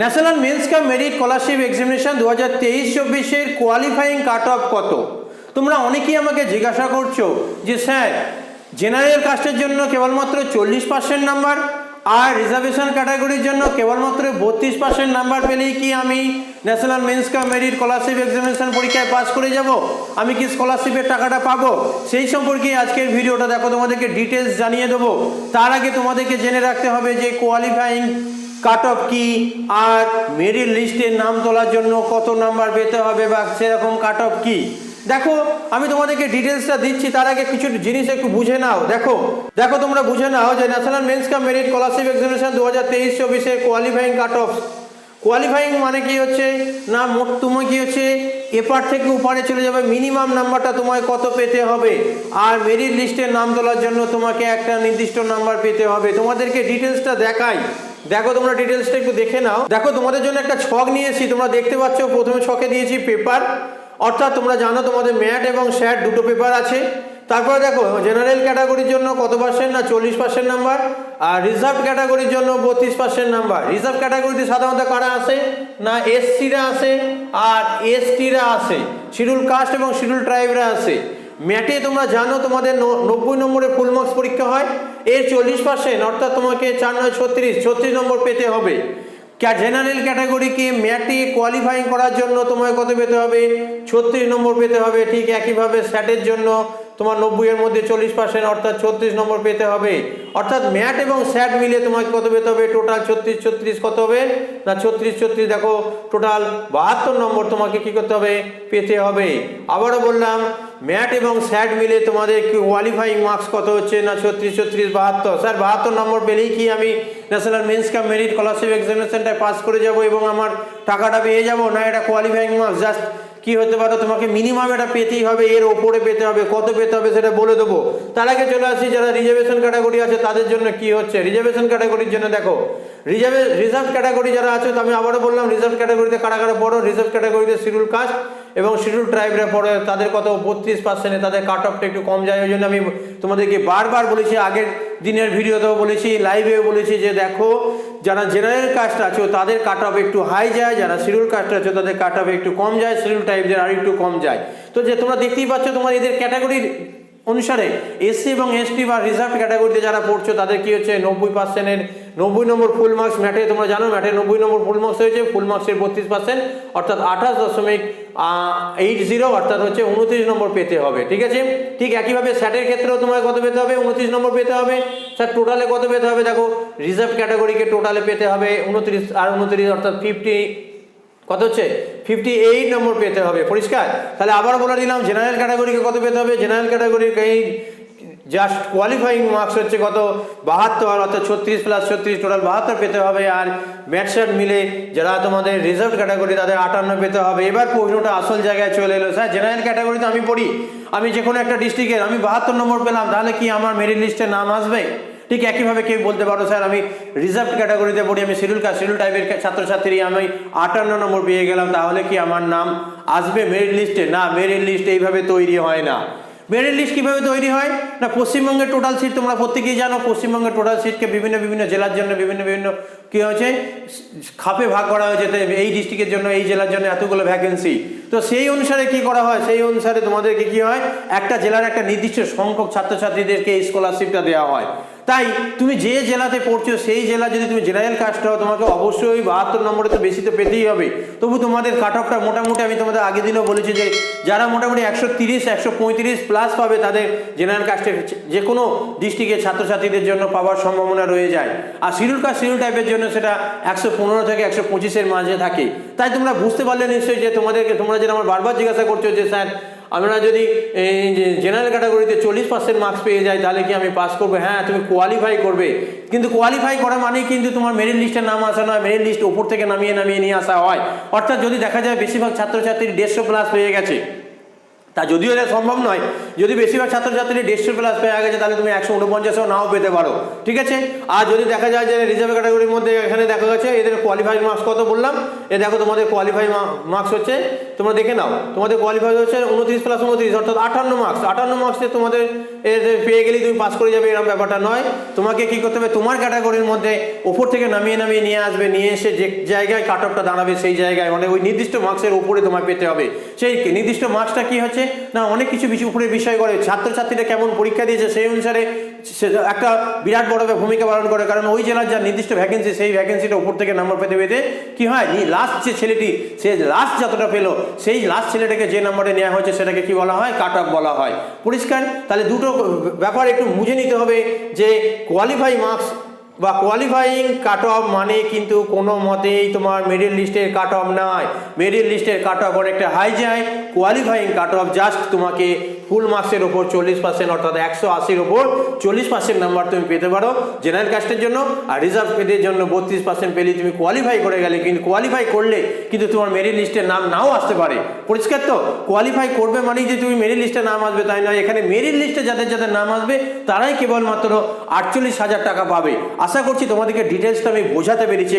National means cum merit scholarship examination দু হাজার তেইশ চব্বিশের কোয়ালিফাইং কাট অফ কত? তোমরা অনেকেই আমাকে জিজ্ঞাসা করছ যে, স্যার, জেনারেল কাস্টের জন্য কেবলমাত্র চল্লিশ পার্সেন্ট নাম্বার আর রিজার্ভেশন ক্যাটাগরির জন্য কেবলমাত্র বত্রিশ পার্সেন্ট নাম্বার পেলেই কি আমি national means cum merit scholarship examination পরীক্ষায় পাস করে যাব? আমি কি স্কলারশিপের টাকাটা পাবো? সেই সম্পর্কে আজকের ভিডিওটা দেখো, তোমাদেরকে ডিটেলস জানিয়ে দেবো। তার আগে তোমাদেরকে জেনে রাখতে হবে যে কোয়ালিফাইং কাট অফ কি আর মেরিট লিস্টের নাম তোলার জন্য কত নাম্বার পেতে হবে বা সেরকম কাট অফ কি? দেখো, আমি তোমাদেরকে ডিটেলসটা দিচ্ছি, তার আগে কিছু জিনিস একটু বুঝে নাও। দেখো দেখো তোমরা বুঝে নাও যে national means cum merit scholarship examination দু হাজার তেইশ, চব্বিশে কোয়ালিফাইং কাট অফ কোয়ালিফাইং মানে কি হচ্ছে? না, মোট তুমি কি হচ্ছে? এপার থেকে ওপারে চলে যাবে মিনিমাম নাম্বারটা তোমায় কত পেতে হবে? আর মেরিট লিস্টের নাম তোলার জন্য তোমাকে একটা নির্দিষ্ট নাম্বার পেতে হবে। তোমাদেরকে ডিটেলসটা দেখাই। দেখো তোমরা ডিটেলসটা একটু দেখে নাও। দেখো, তোমাদের জন্য একটা ছক নিয়েছি। তোমরা দেখতে পাচ্ছ, প্রথমে ছকে দিয়েছি পেপার অর্থাৎ তোমরা জানো তোমাদের ম্যাট এবং স্যাট দুটো পেপার আছে। তারপরে দেখো জেনারেল ক্যাটাগরির জন্য কত পার্সেন্ট না চল্লিশ পার্সেন্ট নাম্বার আর রিজার্ভ ক্যাটাগরির জন্য বত্রিশ পার্সেন্ট নাম্বার রিজার্ভ ক্যাটাগরিতে সাধারণত কারা আসে? না এসসিরা আসে, আর এসটিরা আসে। শিডিউল কাস্ট এবং শিডিউল ট্রাইবরা আসে। ম্যাটে তোমরা জানো তোমাদের নব্বই নম্বরের ফুল মার্কস পরীক্ষা হয়। এর চল্লিশ পার্সেন্ট অর্থাৎ তোমাকে চার নয় ছত্রিশ ছত্রিশ নম্বর পেতে হবে। জেনারেল ক্যাটাগরিকে ম্যাটে কোয়ালিফাইং করার জন্য তোমায় কত পেতে হবে? ছত্রিশ নম্বর পেতে হবে, ঠিক একইভাবে স্যাটের জন্য তোমার নব্বইয়ের মধ্যে চল্লিশ পার্সেন্ট অর্থাৎ ছত্রিশ নম্বর পেতে হবে। অর্থাৎ ম্যাট এবং স্যাট মিলে তোমাকে কত পেতে হবে? টোটাল ছত্রিশ ছত্রিশ কত হবে? না, ছত্রিশ ছত্রিশ, দেখো টোটাল বাহাত্তর নম্বর তোমাকে কি করতে হবে? পেতে হবে। আবারও বললাম ম্যাট এবং স্যাট মিলে তোমাদের কোয়ালিফাইং মার্কস কত হচ্ছে? না ছত্রিশ ছত্রিশ, বাহাত্তর? স্যার, বাহাত্তর নম্বর পেলেই কি আমি national means cum merit scholarship এক্সামিনেশনটায় pass করে যাব এবং আমার টাকাটা পেয়ে যাব? না, এটা কোয়ালিফাইং মার্কস জাস্ট কি হতে পারো? তোমাকে মিনিমাম এটা পেতেই হবে, এর ওপরে পেতে হবে, কত পেতে হবে সেটা বলে দেবো। তার আগে চলে আসি, যারা রিজার্ভেশন ক্যাটাগরি আছে, তাদের জন্য কি হচ্ছে? রিজার্ভেশন ক্যাটাগরির জন্য দেখো রিজার্ভে রিজার্ভ ক্যাটাগরি যারা আছে, তো আমি আবারও বললাম রিজার্ভ ক্যাটাগরিতে কারা কারা পড়ো? রিজার্ভ ক্যাটাগরিতে শিডিউল কাস্ট এবং শিডিউল ট্রাইবরা পড়ে, তাদের কত? বত্রিশ পার্সেন্টে তাদের কাট অফটা একটু কম যায়, ওই জন্য আমি তোমাদেরকে বারবার বলেছি, আগের দিনের ভিডিওতেও বলেছি লাইভেও বলেছি যে দেখো, যারা জেনারেল কাস্ট আছে, তাদের কাট অফ একটু হাই যায়, যারা শিডিউল কাস্ট আছে, তাদের কাট অফ একটু কম যায় শিডিউল টাইপদের আর একটু কম যায়। তো যে তোমরা দেখতেই পাচ্ছ, তোমার এদের ক্যাটাগরির অনুসারে এসসি এবং এসটি বা রিজার্ভ ক্যাটাগরিতে যারা পড়ছো, তাদের কি হচ্ছে, নব্বই পার্সেন্টের নব্বই নম্বর ফুল মার্কস ম্যাটে, তোমরা জানো ম্যাটে নব্বই নম্বর ফুল মার্কস হয়েছে, ফুল মার্কসের বত্রিশ পার্সেন্ট অর্থাৎ আঠাশ দশমিক এইট জিরো অর্থাৎ হচ্ছে উনত্রিশ নম্বর পেতে হবে, ঠিক আছে? ঠিক একইভাবে স্যাটের ক্ষেত্রেও তোমার কত পেতে হবে? উনত্রিশ নম্বর পেতে হবে। স্যার টোটালে কত পেতে হবে? দেখো রিজার্ভ ক্যাটাগরিকে টোটালে পেতে হবে, উনত্রিশ আর উনত্রিশ, অর্থাৎ ফিফটি কত হচ্ছে? ফিফটি এইট নম্বর পেতে হবে, পরিষ্কার? তাহলে আবার বলে দিলাম জেনারেল ক্যাটাগরিকে কত পেতে হবে? জেনারেল ক্যাটাগরির এই জাস্ট কোয়ালিফাইং মার্কস হচ্ছে কত? বাহাত্তর, অর্থাৎ ছত্রিশ প্লাস ছত্রিশ টোটাল বাহাত্তর পেতে হবে। আর ম্যাটশার্ট মিলে যারা তোমাদের রিজার্ভ ক্যাটাগরি তাদের আটান্ন পেতে হবে। এবার প্রশ্নটা আসল জায়গায় চলে এলো। স্যার জেনারেল ক্যাটাগরিতে আমি পড়ি। আমি যে কোনো একটা ডিস্ট্রিক্টের আমি বাহাত্তর নম্বর পেলাম, তাহলে কি আমার মেরিট লিস্টে নাম আসবে? ঠিক একইভাবে কেউ বলতে পারো, স্যার, আমি রিজার্ভ ক্যাটাগরিতে পড়ি, আমি শিডিউল কাস্ট শিডিউল টাইপের ছাত্রছাত্রী, আমি আটান্ন নম্বর পেয়ে গেলাম, তাহলে কি আমার নাম আসবে মেরিট লিস্টে না মেরিট লিস্ট এইভাবে তৈরি হয় না। মেরিট লিস্ট কীভাবে তৈরি হয়? না পশ্চিমবঙ্গের টোটাল সিট তোমরা প্রত্যেকেই জানো পশ্চিমবঙ্গের টোটাল সিটকে বিভিন্ন বিভিন্ন জেলার জন্য, বিভিন্ন বিভিন্ন কী হয়েছে? খাপে ভাগ করা হয়েছে এই ডিস্ট্রিক্টের জন্য, এই জেলার জন্য এতগুলো ভ্যাকেন্সি তো সেই অনুসারে কি করা হয়? সেই অনুসারে তোমাদেরকে কি হয়? একটা জেলার একটা নির্দিষ্ট সংখ্যক ছাত্রছাত্রীদেরকে এই স্কলারশিপটা দেওয়া হয়। তাই তুমি যে জেলাতে পড়ছো, সেই জেলা যদি তুমি জেনারেল কাস্ট হও, তোমাকে অবশ্যই বাহাত্তর নম্বরে তো বেশি তো পেতেই হবে। তবু তোমাদের কাট অফটা মোটামুটি আমি তোমাদের আগে দিনও বলেছি যে, যারা মোটামুটি একশো তিরিশ, একশো পঁয়ত্রিশ প্লাস পাবে, তাদের জেনারেল কাস্টের যে কোনো ডিস্ট্রিক্টের ছাত্রছাত্রীদের জন্য পাওয়ার সম্ভাবনা রয়ে যায়। আর শিডিউল কাস্ট, শিডিউল টাইপের জন্য সেটা একশো পনেরো থেকে একশো পঁচিশের মাঝে থাকে। তাই তোমরা বুঝতে পারলে নিশ্চয়ই যে তোমাদেরকে, তোমরা যেটা আমার বারবার জিজ্ঞাসা করছ যে, স্যার আমরা যদি জেনারেল ক্যাটাগরিতে চল্লিশ পার্সেন্ট মার্কস পেয়ে যাই, তাহলে কি আমি পাস করব? হ্যাঁ তুমি কোয়ালিফাই করবে। কিন্তু কোয়ালিফাই করা মানেই কিন্তু তোমার মেরিট লিস্টের নাম আসা নয় মেরিট লিস্ট উপর থেকে নামিয়ে নামিয়ে নিয়ে আসা হয়। অর্থাৎ যদি দেখা যায় বেশিরভাগ ছাত্রছাত্রীর দেড়শো প্লাস পেয়ে গেছে, তা যদিও এটা সম্ভব নয়, যদি বেশিরভাগ ছাত্রছাত্রী দেড়শো প্লাস পেয়ে গেছে, তাহলে তুমি একশো উনপঞ্চাশও নাও পেতে পারো। ঠিক আছে? আর যদি দেখা যায় যে রিজার্ভ ক্যাটাগরির মধ্যে এখানে দেখা গেছে, এদের কোয়ালিফাইড মার্কস কত বললাম? এ দেখো তোমাদের কোয়ালিফাই মার্কস হচ্ছে তোমরা দেখে নাও। তোমাদের কোয়ালিফাই হচ্ছে উনত্রিশ প্লাস উনত্রিশ, অর্থাৎ আটান্ন মার্কস আটান্ন মার্কসে তোমাদের পেয়ে গেলেই তুমি পাস করে যাবে এরকম ব্যাপারটা নয়। তোমাকে কি করতে হবে? তোমার ক্যাটাগরির মধ্যে ওপর থেকে নামিয়ে নামিয়ে নিয়ে আসবে, নিয়ে এসে যে জায়গায় কাট অফটা দাঁড়াবে সেই জায়গায় মানে ওই নির্দিষ্ট মার্কসের উপরে তোমায় পেতে হবে। সেই নির্দিষ্ট মার্কসটা কি হচ্ছে? না, অনেক কিছু কিছু উপরে বিষয় করে। ছাত্রছাত্রীরা কেমন পরীক্ষা দিয়েছে সেই অনুসারে একটা বিরাট বড় ভূমিকা পালন করে। কারণ ওই জেলার যা নির্দিষ্ট ভ্যাকেন্সি সেই ভ্যাকেন্সিটা উপর থেকে নাম্বার পেতে পেতে কি হয়? লাস্ট যে ছেলেটি, সে লাস্ট যতটা পেল সেই লাস্ট ছেলেটাকে যে নাম্বারে নেওয়া হয়েছে সেটাকে কি বলা হয়? কাট অফ বলা হয়। পরিষ্কার? তাহলে দুটো ব্যাপার একটু বুঝে নিতে হবে যে কোয়ালিফাই মার্কস বা কোয়ালিফাইং কাট অফ মানে কিন্তু কোনো মতেই তোমার মেরিট লিস্টের কাট অফ নয়। মেরিট লিস্টের কাট অফ অনেকটা হাই যায়। কোয়ালিফাইং কাট অফ জাস্ট তোমাকে ফুল মার্কসের ওপর চল্লিশ পার্সেন্ট অর্থাৎ একশো আশির ওপর চল্লিশ পার্সেন্ট নাম্বার তুমি পেতে পারো জেনারেল কাস্টের জন্য আর রিজার্ভ পেদের জন্য বত্রিশ পার্সেন্ট পেলে তুমি কোয়ালিফাই করে গেলে কিন্তু কোয়ালিফাই করলে কিন্তু তোমার মেরিট লিস্টের নাম নাও আসতে পারে। পরিষ্কার তো? কোয়ালিফাই করবে মানেই যে তুমি মেরিট লিস্টে নাম আসবে তাই নয়, এখানে মেরিট লিস্টে যাদের যাদের নাম আসবে তারাই কেবলমাত্র আটচল্লিশ হাজার টাকা পাবে। আশা করছি তোমাদেরকে ডিটেলসটা আমি বোঝাতে পেরেছি।